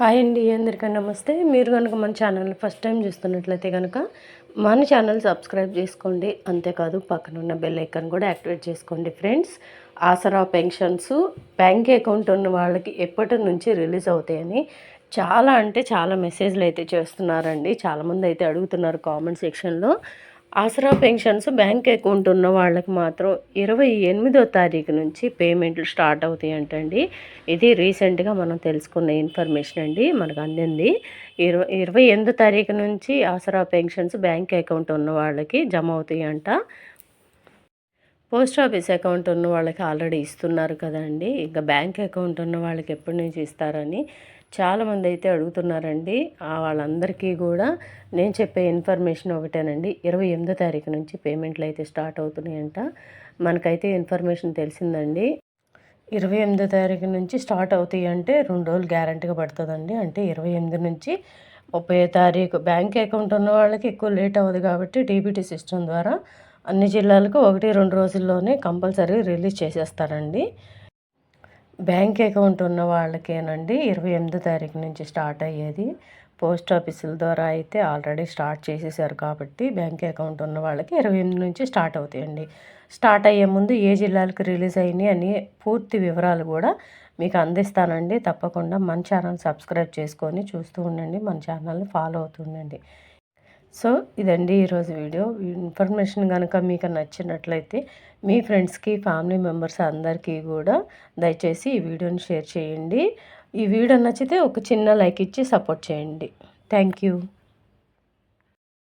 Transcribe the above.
Hi అండి అందరికీ నమస్తే. మీరు కనుక మన ఛానల్ ఫస్ట్ టైం చూస్తున్నట్లయితే కనుక మన ఛానల్ సబ్స్క్రైబ్ చేసుకోండి. అంతేకాదు పక్కన ఉన్న బెల్ ఐకాన్ కూడా యాక్టివేట్ చేసుకోండి friends. Aasara pensions bank account ఉన్న వాళ్ళకి ఎప్పటి నుంచి రిలీజ్ అవుతాయని చాలా అంటే చాలా మెసేజ్లు అయితే చేస్తున్నారండి. చాలామంది అయితే అడుగుతున్నారు కామెంట్ సెక్షన్లో. ఆసరా పెన్షన్స్ బ్యాంక్ అకౌంట్ ఉన్న వాళ్ళకి మాత్రం ఇరవై ఎనిమిదో తారీఖు నుంచి పేమెంట్లు స్టార్ట్ అవుతాయి అంటండి. ఇది రీసెంట్గా మనం తెలుసుకున్న ఇన్ఫర్మేషన్ అండి మనకు అందింది. ఇరవై ఇరవై ఎనిమిదో తారీఖు నుంచి ఆసరా పెన్షన్స్ బ్యాంక్ అకౌంట్ ఉన్న వాళ్ళకి జమ అవుతాయి అంట పోస్ట్ ఆఫీస్ అకౌంట్ ఉన్న వాళ్ళకి ఆల్రెడీ ఇస్తున్నారు కదండి. ఇంకా బ్యాంక్ అకౌంట్ ఉన్న వాళ్ళకి ఎప్పటి నుంచి ఇస్తారని చాలామంది అయితే అడుగుతున్నారండి. వాళ్ళందరికీ కూడా నేను చెప్పే ఇన్ఫర్మేషన్ ఒకటేనండి. ఇరవై ఎనిమిదో తారీఖు నుంచి పేమెంట్లు అయితే స్టార్ట్ అవుతున్నాయంట. మనకైతే ఇన్ఫర్మేషన్ తెలిసిందండి. ఇరవై ఎనిమిదో తారీఖు నుంచి స్టార్ట్ అవుతాయి అంటే రెండు రోజులు గ్యారంటీగా పడుతుందండి. అంటే ఇరవై ఎనిమిది నుంచి ముప్పై తారీఖు బ్యాంక్ అకౌంట్ ఉన్న వాళ్ళకి ఎక్కువ లేట్ అవ్వదు కాబట్టి డీబీటీ సిస్టమ్ ద్వారా అన్ని జిల్లాలకు ఒకటి రెండు రోజుల్లోనే కంపల్సరీ రిలీజ్ చేసేస్తారండి. బ్యాంక్ అకౌంట్ ఉన్న వాళ్ళకేనండి ఇరవై ఎనిమిదో తారీఖు నుంచి స్టార్ట్ అయ్యేది. పోస్ట్ ఆఫీసుల ద్వారా అయితే ఆల్రెడీ స్టార్ట్ చేసేసారు కాబట్టి బ్యాంక్ అకౌంట్ ఉన్న వాళ్ళకి ఇరవై ఎనిమిది నుంచి స్టార్ట్ అవుతాయండి. స్టార్ట్ అయ్యే ముందు ఏ జిల్లాలకు రిలీజ్ అయినాయి అని పూర్తి వివరాలు కూడా మీకు అందిస్తానండి. తప్పకుండా మన ఛానల్ సబ్స్క్రైబ్ చేసుకొని చూస్తూ ఉండండి. మన ఛానల్ని ఫాలో అవుతుండండి సో ఇదండి ఈరోజు వీడియో. ఇన్ఫర్మేషన్ కనుక మీకు నచ్చినట్లయితే మీ ఫ్రెండ్స్కి ఫ్యామిలీ మెంబర్స్ అందరికీ కూడా దయచేసి ఈ వీడియోని షేర్ చేయండి. ఈ వీడియో నచ్చితే ఒక చిన్న లైక్ ఇచ్చి సపోర్ట్ చేయండి. Thank you.